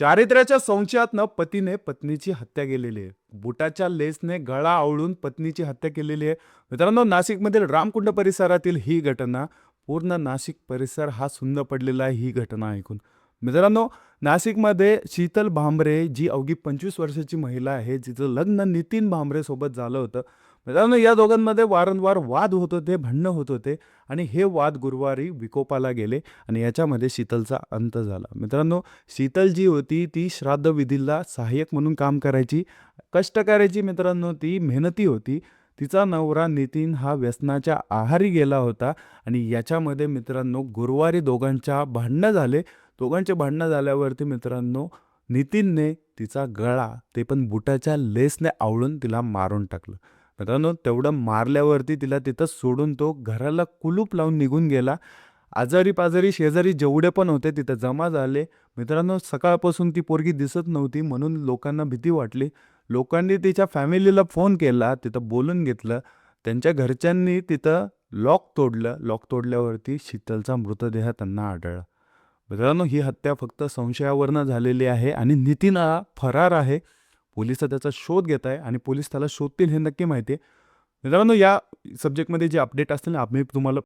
चारित्र्याच्या संशयातनं पतीने पत्नीची हत्या केलेली आहे. बुटाच्या लेसने गळा आवळून पत्नीची हत्या केलेली आहे. मित्रांनो नाशिकमधील रामकुंड परिसरातील ही घटना पूर्ण नाशिक परिसर हा सुंद पडलेला आहे ही घटना ऐकून. मित्रांनो नाशिकमध्ये शीतल भांबरे जी अवघी पंचवीस वर्षाची महिला आहे जिचं लग्न नितीन भांबरे सोबत झालं होतं मित्रांनो या दोघांमध्ये वारंवार वाद होत होते भांडणं होत होते आणि हे वाद गुरुवारी विकोपाला गेले आणि याच्यामध्ये शीतलचा अंत झाला. मित्रांनो शीतल जी होती ती श्राद्ध विधीला सहाय्यक म्हणून काम करायची. कष्ट करायची मित्रांनो ती मेहनती होती. तिचा नवरा नितीन हा व्यसनाच्या आहारी गेला होता आणि याच्यामध्ये मित्रांनो गुरुवारी दोघांच्या भांडणं झाले. दोघांचे भांडणं झाल्यावरती मित्रांनो नितीनने तिचा गळा ते पण बुटाच्या लेसने आवळून तिला मारून टाकलं. मित्रांनो तेवढं मारल्यावरती तिला तिथं सोडून तो घराला कुलूप लावून निघून गेला. आजारी पाजारी शेजारी जेवढे पण होते तिथं जमा झाले. मित्रांनो सकाळपासून ती पोरगी दिसत नव्हती म्हणून लोकांना भीती वाटली. लोकांनी तिच्या फॅमिलीला फोन केला तिथं बोलून घेतलं. त्यांच्या घरच्यांनी तिथं लॉक तोडलं. लॉक तोडल्यावरती शीतलचा मृतदेह त्यांना आढळला. मित्रांनो ही हत्या फक्त संशयावरनं झालेली आहे आणि नितीन हा फरार आहे. पोलीस त्याचा शोध घेत आहे आणि पोलीस त्याला शोधतील हे नक्की माहिती आहे. मित्रांनो या सब्जेक्टमध्ये जे अपडेट असतील ना आम्ही तुम्हाला